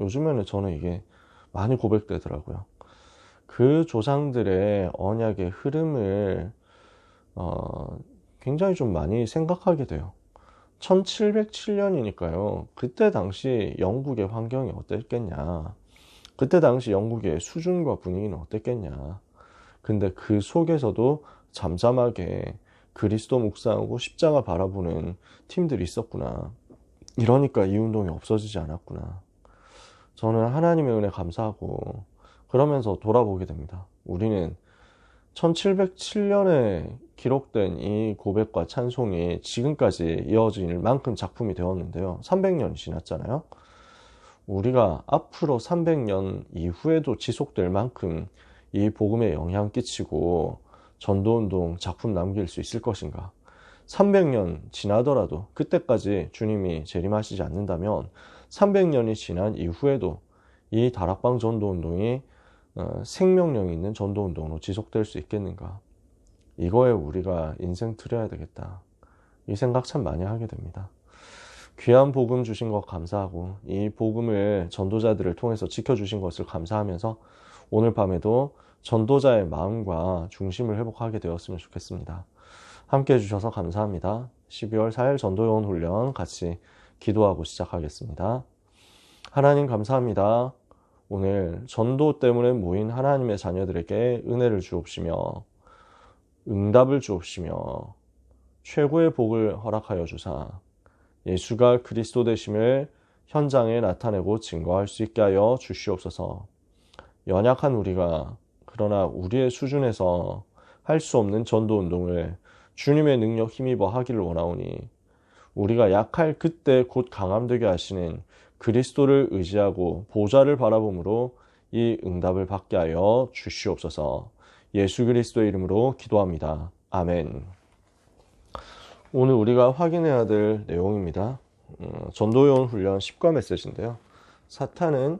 요즘에는 저는 이게 많이 고백되더라고요. 그 조상들의 언약의 흐름을 어, 굉장히 좀 많이 생각하게 돼요. 1707년이니까요. 그때 당시 영국의 환경이 어땠겠냐. 그때 당시 영국의 수준과 분위기는 어땠겠냐. 근데 그 속에서도 잠잠하게 그리스도 묵상하고 십자가 바라보는 팀들이 있었구나. 이러니까 이 운동이 없어지지 않았구나. 저는 하나님의 은혜 감사하고 그러면서 돌아보게 됩니다. 우리는 1707년에 기록된 이 고백과 찬송이 지금까지 이어질 만큼 작품이 되었는데요. 300년이 지났잖아요. 우리가 앞으로 300년 이후에도 지속될 만큼 이 복음에 영향 끼치고 전도운동 작품 남길 수 있을 것인가? 300년 지나더라도 그때까지 주님이 재림하시지 않는다면 300년이 지난 이후에도 이 다락방 전도 운동이 어, 생명력이 있는 전도 운동으로 지속될 수 있겠는가? 이거에 우리가 인생 틀어야 되겠다. 이 생각 참 많이 하게 됩니다. 귀한 복음 주신 것 감사하고 이 복음을 전도자들을 통해서 지켜주신 것을 감사하면서 오늘 밤에도 전도자의 마음과 중심을 회복하게 되었으면 좋겠습니다. 함께 해주셔서 감사합니다. 12월 4일 전도요원 훈련 같이 기도하고 시작하겠습니다. 하나님 감사합니다. 오늘 전도 때문에 모인 하나님의 자녀들에게 은혜를 주옵시며 응답을 주옵시며 최고의 복을 허락하여 주사 예수가 그리스도 되심을 현장에 나타내고 증거할 수 있게 하여 주시옵소서. 연약한 우리가 그러나 우리의 수준에서 할 수 없는 전도 운동을 주님의 능력 힘입어 하기를 원하오니 우리가 약할 그때 곧 강함되게 하시는 그리스도를 의지하고 보좌를 바라봄으로 이 응답을 받게 하여 주시옵소서. 예수 그리스도의 이름으로 기도합니다. 아멘. 오늘 우리가 확인해야 될 내용입니다. 어, 전도용 훈련 10과 메시지인데요. 사탄은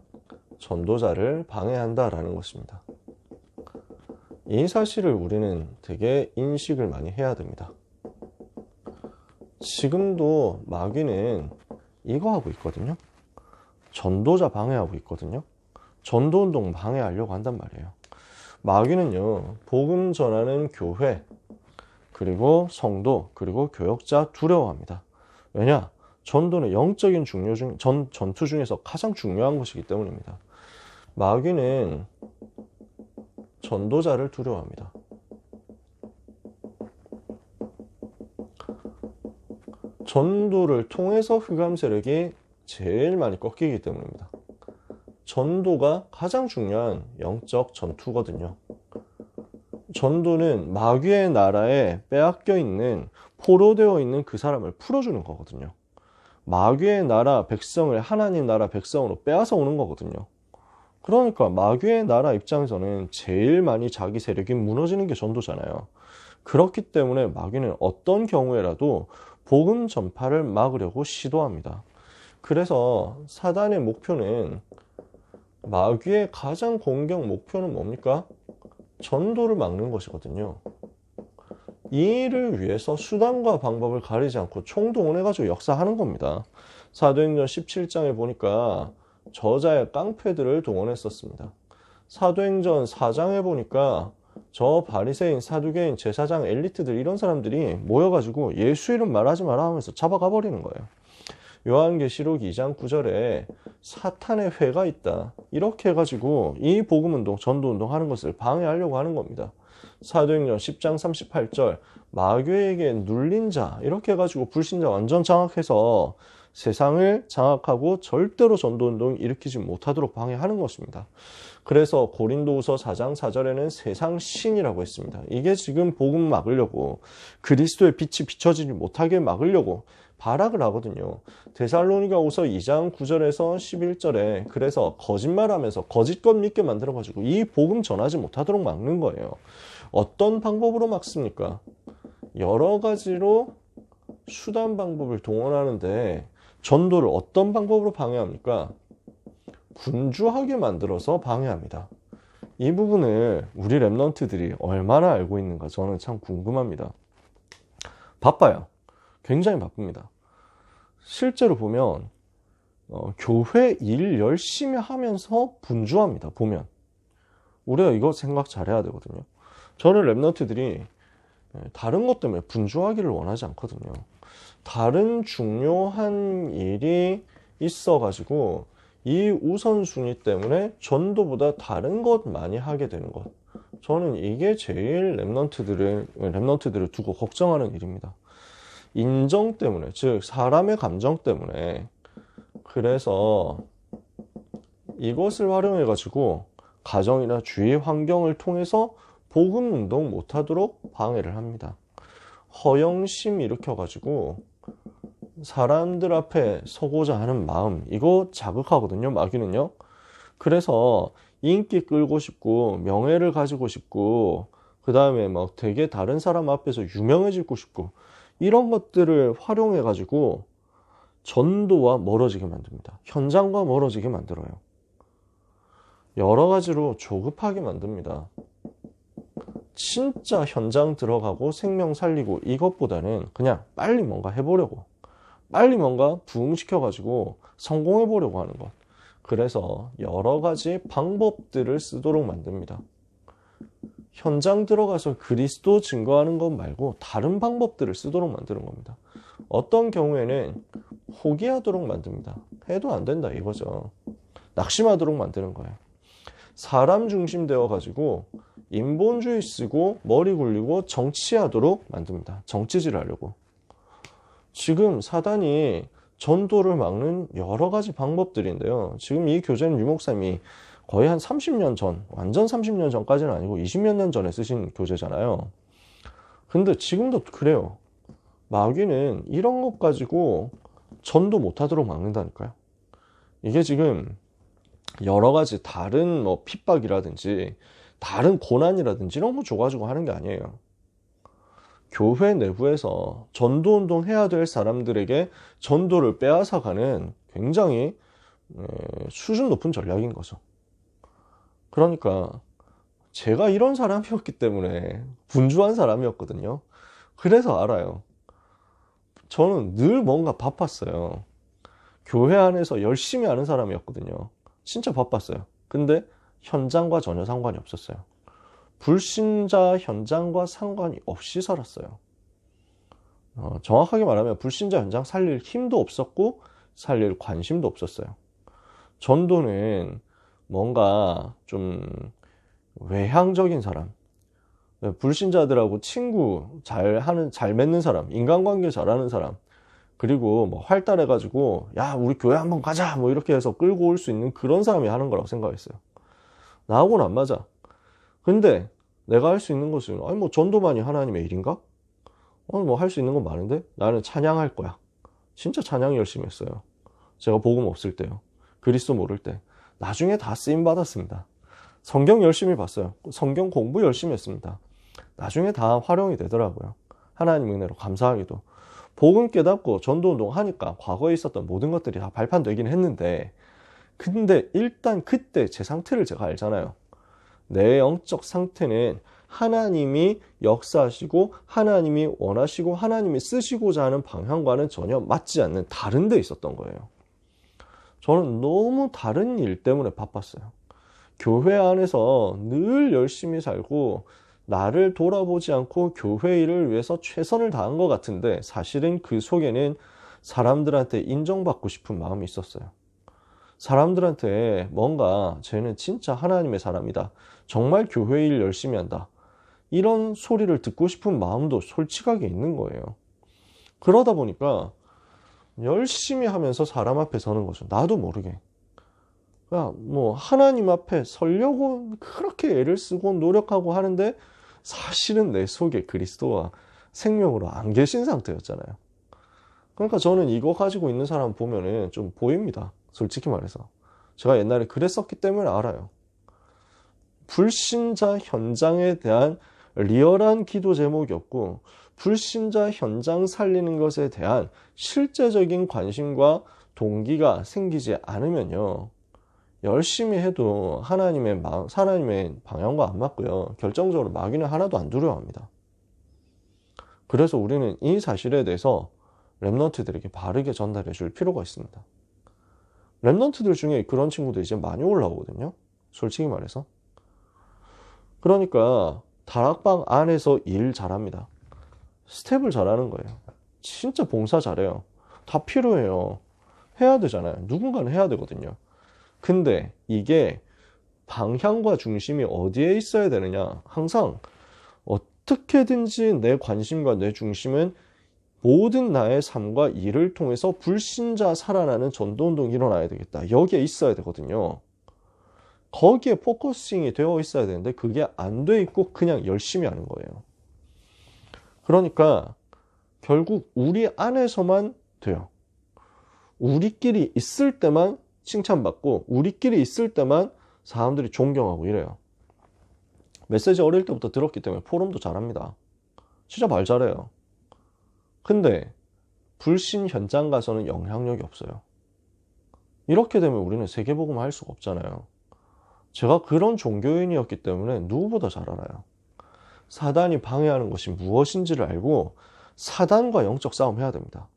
전도자를 방해한다라는 것입니다. 이 사실을 우리는 되게 인식을 많이 해야 됩니다. 지금도 마귀는 이거 하고 있거든요. 전도자 방해하고 있거든요. 전도운동 방해하려고 한단 말이에요. 마귀는요, 복음 전하는 교회, 그리고 성도, 그리고 교역자 두려워합니다. 왜냐? 전도는 영적인 중요 중, 전, 전투 중에서 가장 중요한 것이기 때문입니다. 마귀는 전도자를 두려워합니다. 전도를 통해서 흑암 세력이 제일 많이 꺾이기 때문입니다. 전도가 가장 중요한 영적 전투거든요. 전도는 마귀의 나라에 빼앗겨 있는 포로되어 있는 그 사람을 풀어주는 거거든요. 마귀의 나라 백성을 하나님 나라 백성으로 빼앗아 오는 거거든요. 그러니까 마귀의 나라 입장에서는 제일 많이 자기 세력이 무너지는 게 전도잖아요. 그렇기 때문에 마귀는 어떤 경우에라도 복음 전파를 막으려고 시도합니다. 그래서 사단의 목표는 마귀의 가장 공격 목표는 뭡니까? 전도를 막는 것이거든요. 이 일을 위해서 수단과 방법을 가리지 않고 총동원해가지고 역사하는 겁니다. 사도행전 17장에 보니까 저자의 깡패들을 동원했었습니다. 사도행전 4장에 보니까 저 바리새인, 사두개인, 제사장, 엘리트들 이런 사람들이 모여가지고 예수 이름 말하지 마라 하면서 잡아가 버리는 거예요. 요한계시록 2장 9절에 사탄의 회가 있다. 이렇게 해가지고 이 복음운동, 전도운동 하는 것을 방해하려고 하는 겁니다. 사도행전 10장 38절 마귀에게 눌린 자 이렇게 해가지고 불신자 완전 장악해서 세상을 장악하고 절대로 전도운동 일으키지 못하도록 방해하는 것입니다. 그래서 고린도후서 4장 4절에는 세상 신이라고 했습니다. 이게 지금 복음 막으려고 그리스도의 빛이 비춰지지 못하게 막으려고 발악을 하거든요. 데살로니가후서 2장 9절에서 11절에 그래서 거짓말하면서 거짓것 믿게 만들어 가지고 이 복음 전하지 못하도록 막는 거예요. 어떤 방법으로 막습니까? 여러 가지로 수단 방법을 동원하는데 전도를 어떤 방법으로 방해합니까? 분주하게 만들어서 방해합니다. 이 부분을 우리 랩런트들이 얼마나 알고 있는가 저는 참 궁금합니다. 바빠요. 굉장히 바쁩니다. 실제로 보면 어, 교회 일 열심히 하면서 분주합니다. 보면 우리가 이거 생각 잘해야 되거든요. 저는 랩런트들이 예, 다른 것 때문에 분주하기를 원하지 않거든요. 다른 중요한 일이 있어가지고 이 우선순위 때문에 전도보다 다른 것 많이 하게 되는 것. 저는 이게 제일 랩런트들을, 랩런트들을 두고 걱정하는 일입니다. 인정 때문에, 즉, 사람의 감정 때문에. 그래서 이것을 활용해가지고 가정이나 주위 환경을 통해서 복음 운동 못하도록 방해를 합니다. 허영심 일으켜가지고 사람들 앞에 서고자 하는 마음 이거 자극하거든요 마귀는요. 그래서 인기 끌고 싶고 명예를 가지고 싶고 그 다음에 막 되게 다른 사람 앞에서 유명해지고 싶고 이런 것들을 활용해 가지고 전도와 멀어지게 만듭니다. 현장과 멀어지게 만들어요. 여러 가지로 조급하게 만듭니다. 진짜 현장 들어가고 생명 살리고 이것보다는 그냥 빨리 뭔가 해보려고 빨리 뭔가 부응시켜가지고 성공해 보려고 하는 것. 그래서 여러 가지 방법들을 쓰도록 만듭니다. 현장 들어가서 그리스도 증거하는 것 말고 다른 방법들을 쓰도록 만드는 겁니다. 어떤 경우에는 포기하도록 만듭니다. 해도 안 된다 이거죠. 낙심하도록 만드는 거예요. 사람 중심 되어 가지고 인본주의 쓰고 머리 굴리고 정치하도록 만듭니다. 정치질 하려고. 지금 사단이 전도를 막는 여러 가지 방법들인데요. 지금 이 교재는 유목사님이 거의 한 30년 전, 완전 30년 전까지는 아니고 20몇 년 전에 쓰신 교재잖아요. 근데 지금도 그래요. 마귀는 이런 것 가지고 전도 못하도록 막는다니까요. 이게 지금 여러 가지 다른 뭐 핍박이라든지 다른 고난이라든지 이런 거 줘가지고 하는 게 아니에요. 교회 내부에서 전도 운동 해야 될 사람들에게 전도를 빼앗아가는 굉장히 수준 높은 전략인 거죠. 그러니까 제가 이런 사람이었기 때문에 분주한 사람이었거든요. 그래서 알아요. 저는 늘 뭔가 바빴어요. 교회 안에서 열심히 하는 사람이었거든요. 진짜 바빴어요. 근데 현장과 전혀 상관이 없었어요. 불신자 현장과 상관이 없이 살았어요. 어, 정확하게 말하면 불신자 현장 살릴 힘도 없었고 살릴 관심도 없었어요. 전도는 뭔가 좀 외향적인 사람, 불신자들하고 친구 잘 하는, 잘 맺는 사람, 인간관계 잘하는 사람, 그리고 뭐 활달해가지고, 야, 우리 교회 한번 가자! 뭐 이렇게 해서 끌고 올 수 있는 그런 사람이 하는 거라고 생각했어요. 나하고는 안 맞아. 근데 내가 할 수 있는 것은 아니 뭐 전도만이 하나님의 일인가? 어, 뭐 할 수 있는 건 많은데 나는 찬양할 거야. 진짜 찬양 열심히 했어요. 제가 복음 없을 때요. 그리스도 모를 때. 나중에 다 쓰임 받았습니다. 성경 열심히 봤어요. 성경 공부 열심히 했습니다. 나중에 다 활용이 되더라고요. 하나님 은혜로 감사하기도. 복음 깨닫고 전도 운동 하니까 과거에 있었던 모든 것들이 다 발판되긴 했는데 근데 일단 그때 제 상태를 제가 알잖아요. 내 영적 상태는 하나님이 역사하시고 하나님이 원하시고 하나님이 쓰시고자 하는 방향과는 전혀 맞지 않는 다른 데 있었던 거예요. 저는 너무 다른 일 때문에 바빴어요. 교회 안에서 늘 열심히 살고 나를 돌아보지 않고 교회 일을 위해서 최선을 다한 것 같은데 사실은 그 속에는 사람들한테 인정받고 싶은 마음이 있었어요. 사람들한테 뭔가 쟤는 진짜 하나님의 사람이다. 정말 교회 일 열심히 한다. 이런 소리를 듣고 싶은 마음도 솔직하게 있는 거예요. 그러다 보니까 열심히 하면서 사람 앞에 서는 거죠. 나도 모르게. 뭐 하나님 앞에 설려고 그렇게 애를 쓰고 노력하고 하는데 사실은 내 속에 그리스도와 생명으로 안 계신 상태였잖아요. 그러니까 저는 이거 가지고 있는 사람 보면은 좀 보입니다. 솔직히 말해서. 제가 옛날에 그랬었기 때문에 알아요. 불신자 현장에 대한 리얼한 기도 제목이었고, 불신자 현장 살리는 것에 대한 실제적인 관심과 동기가 생기지 않으면요. 열심히 해도 하나님의, 마, 하나님의 방향과 안 맞고요. 결정적으로 마귀는 하나도 안 두려워합니다. 그래서 우리는 이 사실에 대해서 랩런트들에게 바르게 전달해 줄 필요가 있습니다. 랩런트들 중에 그런 친구들 이제 많이 올라오거든요. 솔직히 말해서. 그러니까 다락방 안에서 일 잘합니다. 스텝을 잘하는 거예요. 진짜 봉사 잘해요. 다 필요해요. 해야 되잖아요. 누군가는 해야 되거든요. 근데 이게 방향과 중심이 어디에 있어야 되느냐? 항상 어떻게든지 내 관심과 내 중심은 모든 나의 삶과 일을 통해서 불신자 살아나는 전도운동이 일어나야 되겠다. 여기에 있어야 되거든요. 거기에 포커싱이 되어 있어야 되는데 그게 안 돼 있고 그냥 열심히 하는 거예요. 그러니까 결국 우리 안에서만 돼요. 우리끼리 있을 때만 칭찬받고 우리끼리 있을 때만 사람들이 존경하고 이래요. 메시지 어릴 때부터 들었기 때문에 포럼도 잘합니다. 진짜 말 잘해요. 근데 불신 현장 가서는 영향력이 없어요. 이렇게 되면 우리는 세계복음을 할 수가 없잖아요. 제가 그런 종교인이었기 때문에 누구보다 잘 알아요. 사단이 방해하는 것이 무엇인지를 알고 사단과 영적 싸움 해야 됩니다.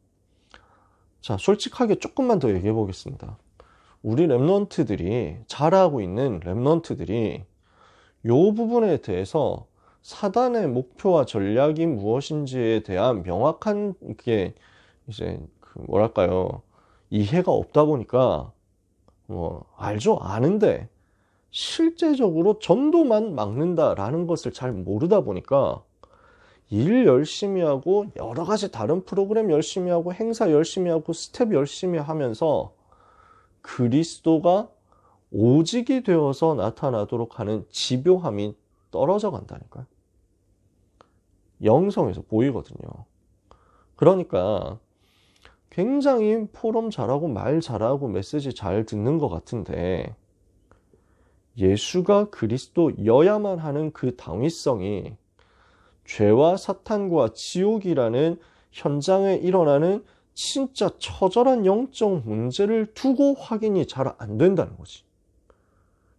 자, 솔직하게 조금만 더 얘기해 보겠습니다. 우리 랩런트들이 잘하고 있는 랩런트들이 요 부분에 대해서 사단의 목표와 전략이 무엇인지에 대한 명확한 게 이제 그 뭐랄까요? 이해가 없다 보니까 뭐 알죠? 아는데 실제적으로 전도만 막는다라는 것을 잘 모르다 보니까 일 열심히 하고 여러 가지 다른 프로그램 열심히 하고 행사 열심히 하고 스텝 열심히 하면서 그리스도가 오직이 되어서 나타나도록 하는 집요함이 떨어져 간다니까요. 영성에서 보이거든요. 그러니까 굉장히 포럼 잘하고 말 잘하고 메시지 잘 듣는 것 같은데 예수가 그리스도여야만 하는 그 당위성이 죄와 사탄과 지옥이라는 현장에 일어나는 진짜 처절한 영적 문제를 두고 확인이 잘 안 된다는 거지.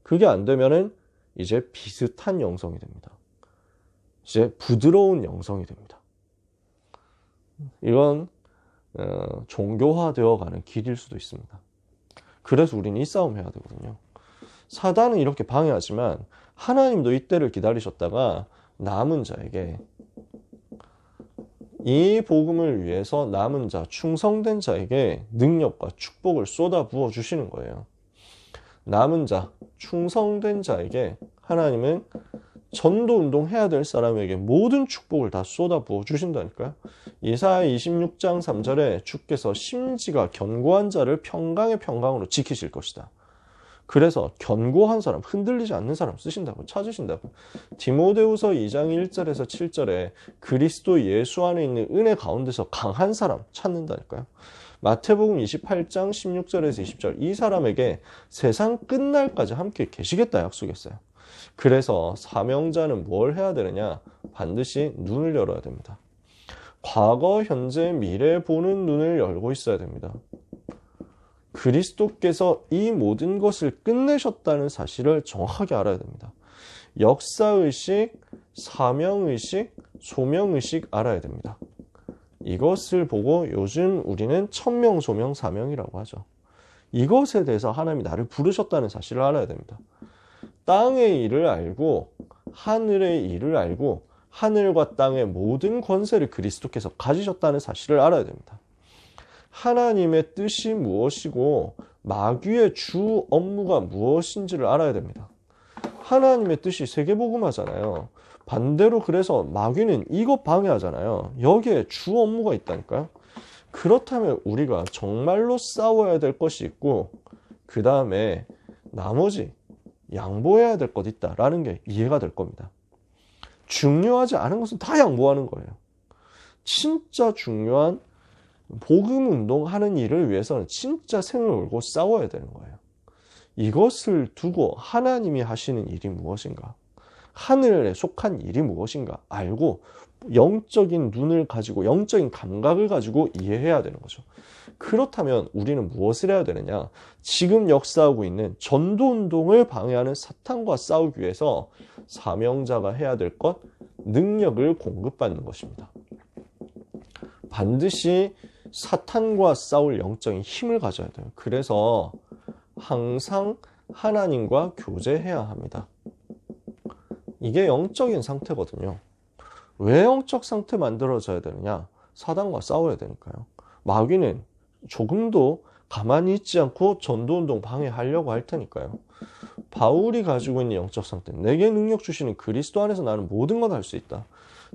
그게 안 되면은 이제 비슷한 영성이 됩니다. 이제 부드러운 영성이 됩니다. 이건 어, 종교화되어 가는 길일 수도 있습니다. 그래서 우리는 이 싸움 해야 되거든요. 사단은 이렇게 방해하지만 하나님도 이때를 기다리셨다가 남은 자에게 이 복음을 위해서 남은 자, 충성된 자에게 능력과 축복을 쏟아 부어 주시는 거예요. 남은 자, 충성된 자에게 하나님은 전도 운동 해야 될 사람에게 모든 축복을 다 쏟아 부어 주신다니까요. 이사야 26장 3절에 주께서 심지가 견고한 자를 평강의 평강으로 지키실 것이다. 그래서 견고한 사람, 흔들리지 않는 사람 쓰신다고 찾으신다고. 디모데후서 2장 1절에서 7절에 그리스도 예수 안에 있는 은혜 가운데서 강한 사람 찾는다니까요. 마태복음 28장 16절에서 20절 이 사람에게 세상 끝날까지 함께 계시겠다 약속했어요. 그래서 사명자는 뭘 해야 되느냐? 반드시 눈을 열어야 됩니다. 과거, 현재, 미래 보는 눈을 열고 있어야 됩니다. 그리스도께서 이 모든 것을 끝내셨다는 사실을 정확하게 알아야 됩니다. 역사의식, 사명의식, 소명의식 알아야 됩니다. 이것을 보고 요즘 우리는 천명, 소명, 사명이라고 하죠. 이것에 대해서 하나님이 나를 부르셨다는 사실을 알아야 됩니다. 땅의 일을 알고 하늘의 일을 알고 하늘과 땅의 모든 권세를 그리스도께서 가지셨다는 사실을 알아야 됩니다. 하나님의 뜻이 무엇이고 마귀의 주 업무가 무엇인지를 알아야 됩니다. 하나님의 뜻이 세계복음하잖아요. 반대로 그래서 마귀는 이것 방해하잖아요. 여기에 주 업무가 있다니까요. 그렇다면 우리가 정말로 싸워야 될 것이 있고 그 다음에 나머지 양보해야 될 것 있다라는 게 이해가 될 겁니다. 중요하지 않은 것은 다 양보하는 거예요. 진짜 중요한 복음 운동하는 일을 위해서는 진짜 생을 걸고 싸워야 되는 거예요. 이것을 두고 하나님이 하시는 일이 무엇인가? 하늘에 속한 일이 무엇인가? 알고 영적인 눈을 가지고 영적인 감각을 가지고 이해해야 되는 거죠. 그렇다면 우리는 무엇을 해야 되느냐? 지금 역사하고 있는 전도 운동을 방해하는 사탄과 싸우기 위해서 사명자가 해야 될 것, 능력을 공급받는 것입니다. 반드시 사탄과 싸울 영적인 힘을 가져야 돼요. 그래서 항상 하나님과 교제해야 합니다. 이게 영적인 상태거든요. 왜 영적 상태 만들어져야 되느냐? 사단과 싸워야 되니까요. 마귀는 조금도 가만히 있지 않고 전도운동 방해하려고 할 테니까요. 바울이 가지고 있는 영적 상태, 내게 능력 주시는 그리스도 안에서 나는 모든 걸 할 수 있다.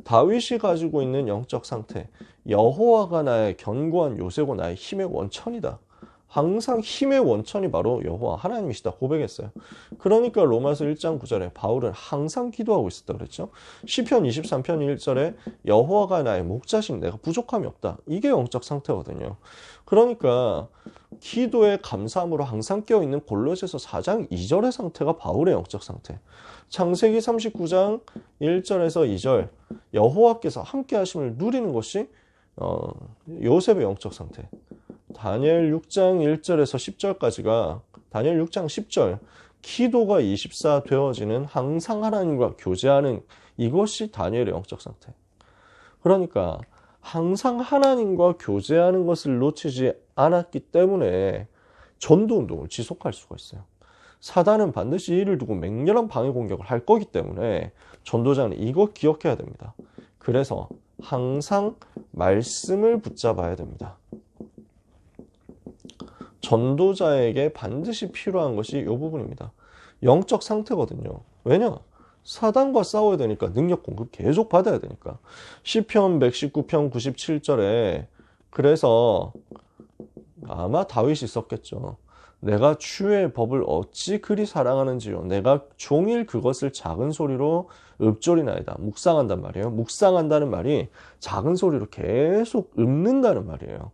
다윗이 가지고 있는 영적 상태, 여호와가 나의 견고한 요새고 나의 힘의 원천이다. 항상 힘의 원천이 바로 여호와 하나님이시다 고백했어요. 그러니까 로마서 1장 9절에 바울은 항상 기도하고 있었다 그랬죠. 시편 23편 1절에 여호와가 나의 목자신 내가 부족함이 없다. 이게 영적 상태거든요. 그러니까 기도에 감사함으로 항상 깨어 있는 골로새서 4장 2절의 상태가 바울의 영적 상태. 창세기 39장 1절에서 2절 여호와께서 함께 하심을 누리는 것이 어, 요셉의 영적 상태. 다니엘 6장 1절에서 10절까지가 다니엘 6장 10절 기도가 24 되어지는 항상 하나님과 교제하는 이것이 다니엘의 영적 상태. 그러니까 항상 하나님과 교제하는 것을 놓치지 않았기 때문에 전도 운동을 지속할 수가 있어요. 사단은 반드시 이를 두고 맹렬한 방해 공격을 할 거기 때문에 전도자는 이거 기억해야 됩니다. 그래서 항상 말씀을 붙잡아야 됩니다. 전도자에게 반드시 필요한 것이 이 부분입니다. 영적 상태거든요. 왜냐? 사단과 싸워야 되니까 능력 공급 계속 받아야 되니까. 시편 119편 97절에 그래서 아마 다윗이 썼겠죠. 내가 주의 법을 어찌 그리 사랑하는지요. 내가 종일 그것을 작은 소리로 읊조리나이다. 묵상한단 말이에요. 묵상한다는 말이 작은 소리로 계속 읊는다는 말이에요.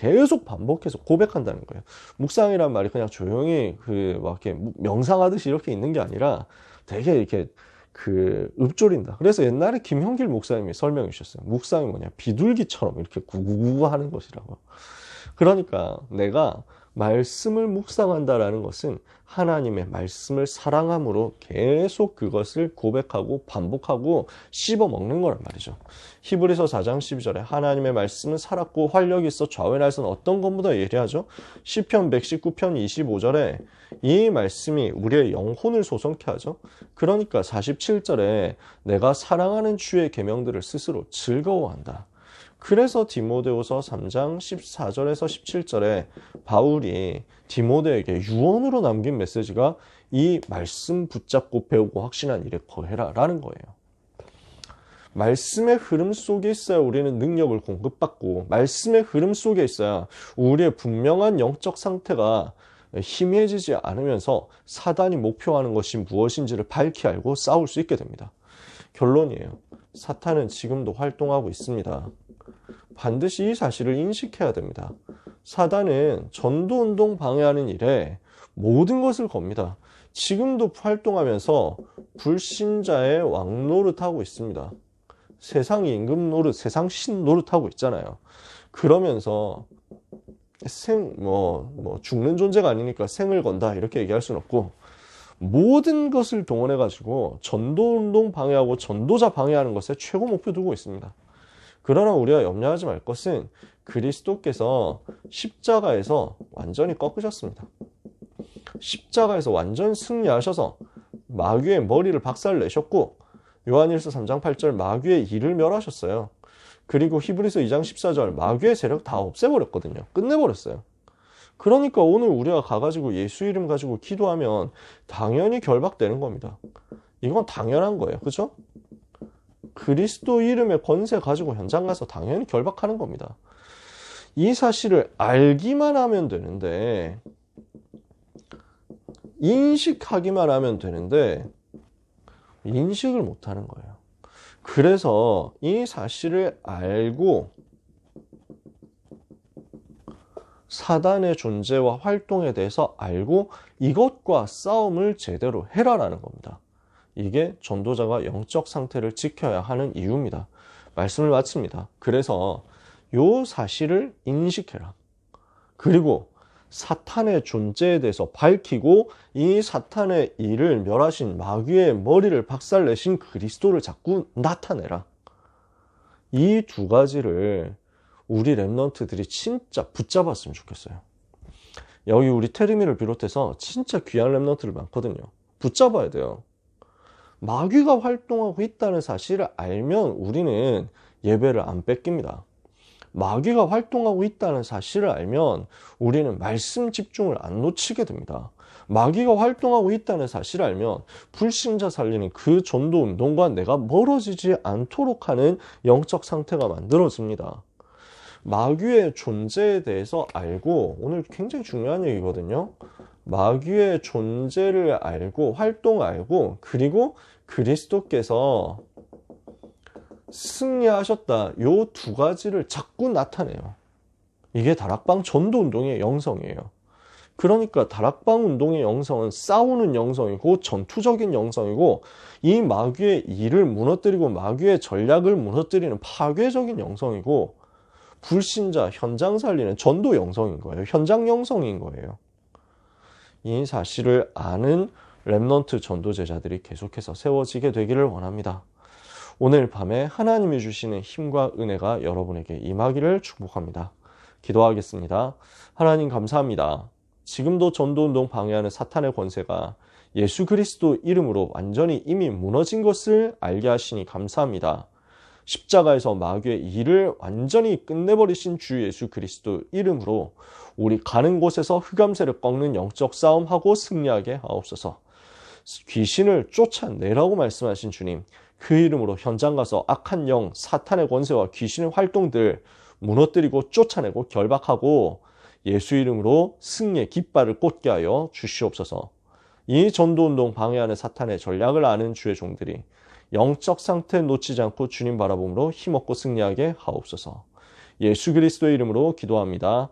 계속 반복해서 고백한다는 거예요. 묵상이란 말이 그냥 조용히 그 막 이렇게 명상하듯이 이렇게 있는 게 아니라 되게 이렇게 그 읊조린다. 그래서 옛날에 김형길 목사님이 설명해 주셨어요. 묵상이 뭐냐? 비둘기처럼 이렇게 구구구 하는 것이라고. 그러니까 내가 말씀을 묵상한다라는 것은 하나님의 말씀을 사랑함으로 계속 그것을 고백하고 반복하고 씹어 먹는 거란 말이죠. 히브리서 4장 12절에 하나님의 말씀은 살았고 활력이 있어 좌우날선 어떤 것보다 예리하죠. 시편 119편 25절에 이 말씀이 우리의 영혼을 소성케 하죠. 그러니까 47절에 내가 사랑하는 주의 계명들을 스스로 즐거워한다. 그래서 디모데후서 3장 14절에서 17절에 바울이 디모데에게 유언으로 남긴 메시지가 이 말씀 붙잡고 배우고 확신한 일에 거해라 라는 거예요. 말씀의 흐름 속에 있어야 우리는 능력을 공급받고 말씀의 흐름 속에 있어야 우리의 분명한 영적 상태가 희미해지지 않으면서 사단이 목표하는 것이 무엇인지를 밝히 알고 싸울 수 있게 됩니다. 결론이에요. 사탄은 지금도 활동하고 있습니다. 반드시 이 사실을 인식해야 됩니다. 사단은 전도 운동 방해하는 일에 모든 것을 겁니다. 지금도 활동하면서 불신자의 왕 노릇하고 있습니다. 세상 임금 노릇, 세상 신 노릇하고 있잖아요. 그러면서 생, 뭐, 뭐, 죽는 존재가 아니니까 생을 건다. 이렇게 얘기할 수는 없고, 모든 것을 동원해가지고 전도운동 방해하고 전도자 방해하는 것에 최고 목표 두고 있습니다. 그러나 우리가 염려하지 말 것은 그리스도께서 십자가에서 완전히 꺾으셨습니다. 십자가에서 완전 승리하셔서 마귀의 머리를 박살내셨고 요한일서 3장 8절 마귀의 일을 멸하셨어요. 그리고 히브리서 2장 14절 마귀의 세력 다 없애버렸거든요. 끝내버렸어요. 그러니까 오늘 우리가 가가지고 예수 이름 가지고 기도하면 당연히 결박되는 겁니다. 이건 당연한 거예요. 그죠? 그리스도 이름의 권세 가지고 현장 가서 당연히 결박하는 겁니다. 이 사실을 알기만 하면 되는데, 인식하기만 하면 되는데, 인식을 못 하는 거예요. 그래서 이 사실을 알고 사단의 존재와 활동에 대해서 알고 이것과 싸움을 제대로 해라라는 겁니다. 이게 전도자가 영적 상태를 지켜야 하는 이유입니다. 말씀을 마칩니다. 그래서 요 사실을 인식해라. 그리고 사탄의 존재에 대해서 밝히고 이 사탄의 일을 멸하신 마귀의 머리를 박살내신 그리스도를 자꾸 나타내라. 이 두 가지를 우리 랩런트들이 진짜 붙잡았으면 좋겠어요. 여기 우리 테르미를 비롯해서 진짜 귀한 랩런트들 많거든요. 붙잡아야 돼요. 마귀가 활동하고 있다는 사실을 알면 우리는 예배를 안 뺏깁니다. 마귀가 활동하고 있다는 사실을 알면 우리는 말씀 집중을 안 놓치게 됩니다. 마귀가 활동하고 있다는 사실을 알면 불신자 살리는 그 전도 운동과 내가 멀어지지 않도록 하는 영적 상태가 만들어집니다. 마귀의 존재에 대해서 알고 오늘 굉장히 중요한 얘기거든요. 마귀의 존재를 알고 활동을 알고 그리고 그리스도께서 승리하셨다. 요 두 가지를 자꾸 나타내요. 이게 다락방 전도 운동의 영성이에요. 그러니까 다락방 운동의 영성은 싸우는 영성이고 전투적인 영성이고 이 마귀의 일을 무너뜨리고 마귀의 전략을 무너뜨리는 파괴적인 영성이고 불신자 현장 살리는 전도 영성인 거예요. 현장 영성인 거예요. 이 사실을 아는 랩넌트 전도 제자들이 계속해서 세워지게 되기를 원합니다. 오늘 밤에 하나님이 주시는 힘과 은혜가 여러분에게 임하기를 축복합니다. 기도하겠습니다. 하나님 감사합니다. 지금도 전도운동 방해하는 사탄의 권세가 예수 그리스도 이름으로 완전히 이미 무너진 것을 알게 하시니 감사합니다. 십자가에서 마귀의 일을 완전히 끝내버리신 주 예수 그리스도 이름으로 우리 가는 곳에서 흑암새를 꺾는 영적 싸움하고 승리하게 하옵소서. 귀신을 쫓아내라고 말씀하신 주님, 그 이름으로 현장 가서 악한 영, 사탄의 권세와 귀신의 활동들 무너뜨리고 쫓아내고 결박하고 예수 이름으로 승리의 깃발을 꽂게 하여 주시옵소서. 이 전도운동 방해하는 사탄의 전략을 아는 주의 종들이 영적 상태 놓치지 않고 주님 바라봄으로 힘없고 승리하게 하옵소서. 예수 그리스도의 이름으로 기도합니다.